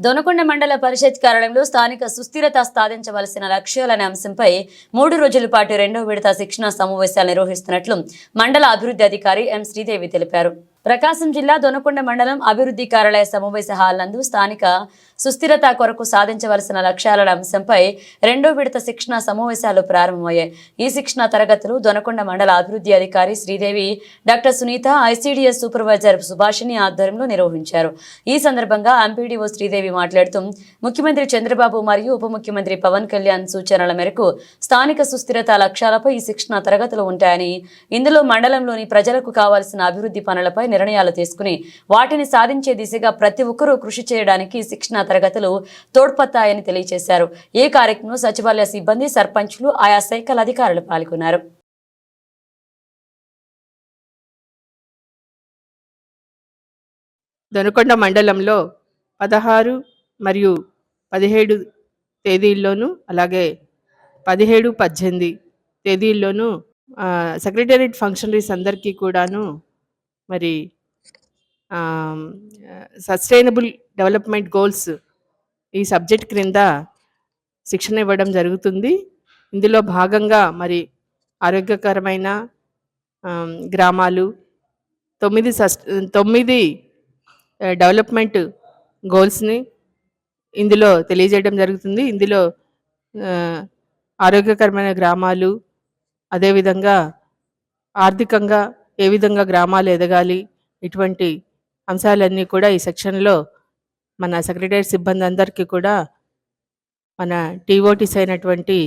దొనకొండ మండల పరిషత్ కార్యాలయంలో స్థానిక సుస్థిరత సాధించవలసిన లక్ష్యాలనే అంశంపై మూడు రోజుల పాటు రెండో విడత శిక్షణ సమావేశాలు నిర్వహిస్తున్నట్లు మండల అభివృద్ధి అధికారి ఎం శ్రీదేవి తెలిపారు. ప్రకాశం జిల్లా దొనకొండ మండలం అభివృద్ధి కార్యాలయ సమావేశ హాల్ నందు స్థానిక సుస్థిరత కొరకు సాధించవలసిన లక్ష్యాల అంశంపై రెండో విడత శిక్షణ సమావేశాలు ప్రారంభమయ్యాయి. ఈ శిక్షణ తరగతులు దొనకొండ మండల అభివృద్ధి అధికారి Sridevi doctor Sunitha ICDS supervisor Subhashini ఆధ్వర్యంలో నిర్వహించారు. ఈ సందర్భంగా ఎంపీడీఓ శ్రీదేవి మాట్లాడుతూ ముఖ్యమంత్రి చంద్రబాబు మరియు ఉప ముఖ్యమంత్రి పవన్ కళ్యాణ్ సూచనల మేరకు స్థానిక సుస్థిరత లక్ష్యాలపై ఈ శిక్షణ తరగతులు ఉంటాయని ఇందులో మండలంలోని ప్రజలకు కావాల్సిన అభివృద్ధి పనులపై నిర్ణయాలు తీసుకుని వాటిని సాధించే దిశగా ప్రతి ఒక్కరూ కృషి చేయడానికి శిక్షణ తరగతులు తోడ్పడతాయని తెలియజేశారు. ఈ కార్యక్రమంలో సచివాలయ సిబ్బంది సర్పంచ్లు ఆయా శాఖల అధికారులు పాల్గొన్నారు. దొనకొండ మండలంలో పదహారు మరియు పదిహేడు తేదీల్లోనూ అలాగే పదిహేడు పద్దెనిమిది తేదీల్లోనూ సెక్రటేరియట్ ఫంక్షనరీస్ అందరికీ కూడాను మరి సస్టైనబుల్ డెవలప్మెంట్ గోల్స్ ఈ సబ్జెక్ట్ క్రింద శిక్షణ ఇవ్వడం జరుగుతుంది. ఇందులో భాగంగా మరి ఆరోగ్యకరమైన గ్రామాలు తొమ్మిది సస్ తొమ్మిది డెవలప్మెంట్ గోల్స్ని ఇందులో తెలియజేయడం జరుగుతుంది. ఇందులో ఆరోగ్యకరమైన గ్రామాలు అదేవిధంగా ఆర్థికంగా ఏ విధంగా గ్రామాలు ఎదగాలి ఇటువంటి అంశాలన్నీ కూడా ఈ సెక్షన్లో మన సెక్రటరీ సిబ్బంది అందరికీ కూడా మన టీఓటీస్ అయినటువంటి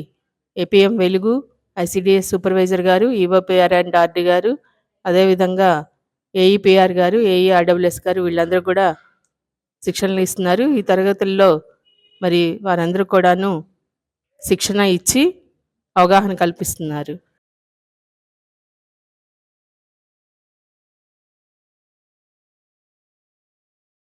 ఏపీఎం వెలుగు ఐసిడిఎస్ సూపర్వైజర్ గారు ఈఓపిఆర్ అండ్ ఆర్డి గారు అదేవిధంగా ఏఈపిఆర్ గారు ఏఈఆర్డబ్ల్యూఎస్ గారు వీళ్ళందరూ కూడా శిక్షణలు ఇస్తున్నారు. ఈ తరగతుల్లో మరి వారందరూ కూడాను శిక్షణ ఇచ్చి అవగాహన కల్పిస్తున్నారు.